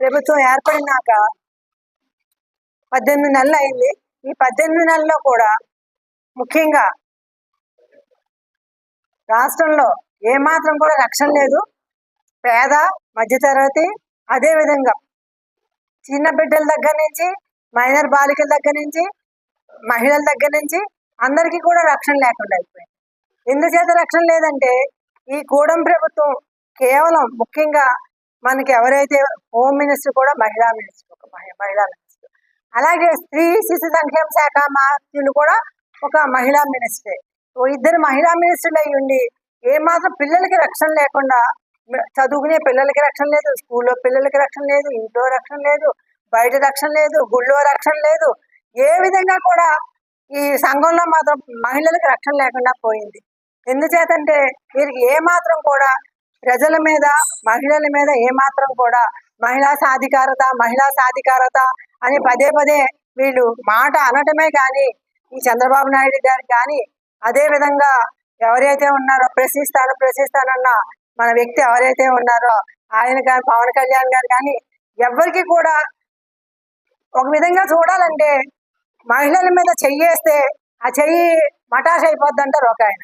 ప్రభుత్వం ఏర్పడినాక పద్దెనిమిది నెలలు అయింది. ఈ పద్దెనిమిది నెలల్లో కూడా ముఖ్యంగా రాష్ట్రంలో ఏమాత్రం కూడా రక్షణ లేదు. పేద మధ్యతరగతి అదే విధంగా చిన్న బిడ్డల దగ్గర నుంచి మైనర్ బాలికల దగ్గర నుంచి మహిళల దగ్గర నుంచి అందరికీ కూడా రక్షణ లేకుండా అయిపోయింది. ఎందుచేత రక్షణ లేదంటే ఈ కూడం ప్రభుత్వం కేవలం ముఖ్యంగా మనకి ఎవరైతే హోమ్ మినిస్టర్ కూడా మహిళా మినిస్టర్ ఒక మహి- మహిళా మినిస్టర్. అలాగే స్త్రీ శిశు సంక్షేమ శాఖ మాత్రులు కూడా ఒక మహిళా మినిస్టరే. ఓ ఇద్దరు మహిళా మినిస్టర్లు అయి ఉండి ఏమాత్రం పిల్లలకి రక్షణ లేకుండా చదువుకునే పిల్లలకి రక్షణ లేదు స్కూల్లో పిల్లలకి రక్షణ లేదు ఇంట్లో రక్షణ లేదు బయట రక్షణ లేదు గుళ్ళో రక్షణ లేదు. ఏ విధంగా కూడా ఈ సంఘంలో మాత్రం మహిళలకు రక్షణ లేకుండా పోయింది. ఎందుచేతంటే వీరికి ఏ మాత్రం కూడా ప్రజల మీద మహిళల మీద ఏ మాత్రం కూడా మహిళా సాధికారత మహిళా సాధికారత అని పదే పదే వీళ్ళు మాట అనటమే కానీ ఈ చంద్రబాబు నాయుడు గారు కానీ అదే విధంగా ఎవరైతే ఉన్నారో ప్రశ్నిస్తాను ప్రశ్నిస్తానన్న మన వ్యక్తి ఎవరైతే ఉన్నారో ఆయన కానీ పవన్ కళ్యాణ్ గారు కానీ ఎవరికి కూడా ఒక విధంగా చూడాలంటే మహిళల మీద చెయ్యేస్తే ఆ చెయ్యి మటాష్ అయిపోద్ది అంటారు ఒక ఆయన.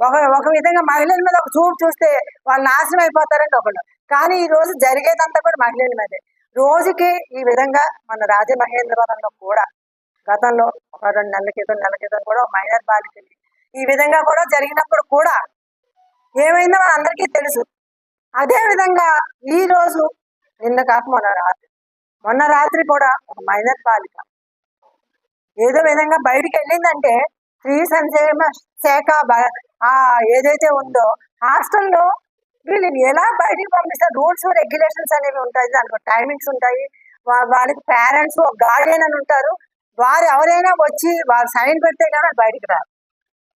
ఒక ఒక విధంగా మహిళల మీద ఒక చూపు చూస్తే వాళ్ళు నాశనం అయిపోతారంటే ఒకళ్ళు కానీ ఈ రోజు జరిగేదంతా కూడా మహిళల మీదే. రోజుకి ఈ విధంగా మన రాజమహేంద్రవరంలో కూడా గతంలో ఒక రెండు నెలల క్రితం నెల క్రితం కూడా ఒక మైనర్ బాలికలు ఈ విధంగా కూడా జరిగినప్పుడు కూడా ఏమైందో మన అందరికీ తెలుసు. అదే విధంగా ఈ రోజు నిన్న కాక మొన్న రాత్రి మొన్న రాత్రి కూడా ఒక మైనర్ బాలిక ఏదో విధంగా బయటికి వెళ్ళిందంటే స్త్రీ సంక్షేమ శాఖ ఆ ఏదైతే ఉందో హాస్టల్లో వీళ్ళని ఎలా బయటికి పంపిస్తారు రూల్స్ రెగ్యులేషన్స్ అనేవి ఉంటాయి దానికి టైమింగ్స్ ఉంటాయి. వాళ్ళకి పేరెంట్స్ గార్డియన్ అని ఉంటారు. వారు ఎవరైనా వచ్చి వారు సైన్ పెడితే కానీ బయటికి రారు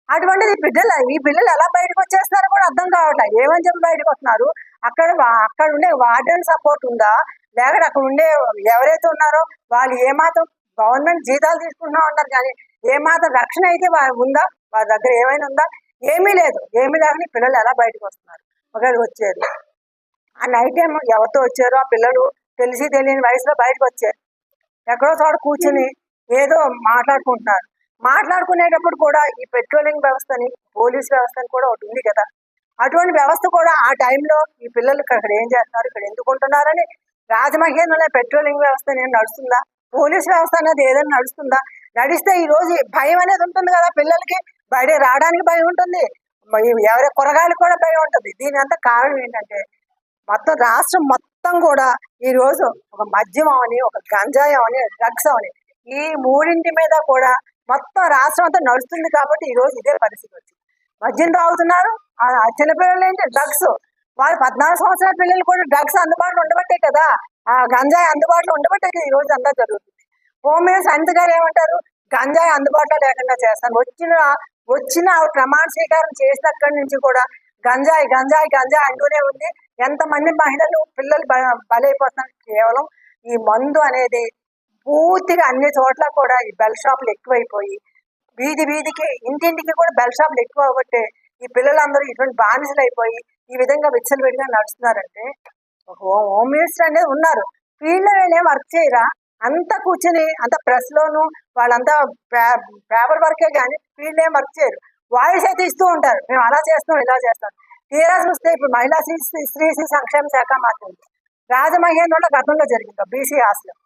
అటువంటిది బిడ్డలు ఈ పిల్లలు ఎలా బయటకు వచ్చేస్తారో కూడా అర్థం కావట్లేదు. ఏమని చెప్పి బయటకు వస్తున్నారు? అక్కడ అక్కడ ఉండే వార్డెన్ సపోర్ట్ ఉందా? లేకపోతే అక్కడ ఉండే ఎవరైతే ఉన్నారో వాళ్ళు ఏమాత్రం గవర్నమెంట్ జీతాలు తీసుకుంటున్నా ఉన్నారు కానీ ఏమాత్రం రక్షణ అయితే ఉందా? వారి దగ్గర ఏమైనా ఉందా? ఏమీ లేదు. ఏమీ లేకుండా పిల్లలు ఎలా బయటకు వస్తున్నారు? ఒకవేళ వచ్చేది. ఆ నైట్ టైం ఎవరితో వచ్చారో ఆ పిల్లలు తెలిసి తెలియని వయసులో బయటకు వచ్చారు. ఎక్కడో చోట కూర్చుని ఏదో మాట్లాడుకుంటున్నారు. మాట్లాడుకునేటప్పుడు కూడా ఈ పెట్రోలింగ్ వ్యవస్థని పోలీస్ వ్యవస్థని కూడా ఒకటి ఉంది కదా. అటువంటి వ్యవస్థ కూడా ఆ టైంలో ఈ పిల్లలు అక్కడ ఏం చేస్తున్నారు? ఇక్కడ ఎందుకు ఉంటున్నారని రాజమహేంద్రలో పెట్రోలింగ్ వ్యవస్థ అనేది నడుస్తుందా? పోలీస్ వ్యవస్థ అనేది ఏదైనా నడుస్తుందా? నడిస్తే ఈ రోజు భయం అనేది ఉంటుంది కదా పిల్లలకి. బయట రావడానికి భయం ఉంటుంది. ఎవరి కూరగాయలు కూడా భయం ఉంటుంది. దీని అంతా కారణం ఏంటంటే మొత్తం రాష్ట్రం మొత్తం కూడా ఈ రోజు ఒక మద్యం అని ఒక గంజాయం అని డ్రగ్స్ అని ఈ మూడింటి మీద కూడా మొత్తం రాష్ట్రం అంతా నడుస్తుంది కాబట్టి ఈ రోజు ఇదే పరిస్థితి వచ్చింది. మద్యం తాగుతున్నారు. ఆ చిన్నపిల్లలు ఏంటి? డ్రగ్స్. వారు పద్నాలుగు సంవత్సరాల పిల్లలు కూడా డ్రగ్స్ అందుబాటులో ఉండబట్టే కదా ఆ గంజాయి అందుబాటులో ఉండబట్టే కదా ఈ రోజు అంతా జరుగుతుంది. హోమ్ మినిస్టర్ అనిత గారు ఏమంటారు? గంజాయి అందుబాటులో లేకుండా చేస్తాను. వచ్చిన వచ్చిన ప్రమాణ స్వీకారం చేసినక్కడి నుంచి కూడా గంజాయి గంజాయి గంజాయి అంటూనే ఉంది. ఎంతమంది మహిళలు పిల్లలు బలైపోతున్నారు. కేవలం ఈ మందు అనేది పూర్తిగా అన్ని చోట్ల కూడా ఈ బెల్ షాపులు ఎక్కువైపోయి వీధి వీధికి ఇంటింటికి కూడా బెల్ షాపులు ఎక్కువ అవ్వబట్టే ఈ పిల్లలందరూ ఇటువంటి బానిసలు అయిపోయి ఈ విధంగా విచ్చలు విడిగా నడుస్తున్నారంటే ఒక హోమ్ హోమ్ మినిస్టర్ అనేది ఉన్నారు. ఫీల్డ్లో ఏం వర్క్ చేయరా? అంతా కూర్చుని అంత ప్రెస్ లోను వాళ్ళంతా పేపర్ వర్కే కానీ ఫీల్డ్ ఏం వర్క్ చేయరు. వాయిస్ అయితే ఇస్తూ ఉంటారు. మేము అలా చేస్తాం ఇలా చేస్తాం. తీరా చూస్తే ఇప్పుడు మహిళా శ్రీ శ్రీ సంక్షేమ శాఖ మాత్రం రాజమహేంద్రలో గతంలో జరిగింది బీసీ హాస్టల్.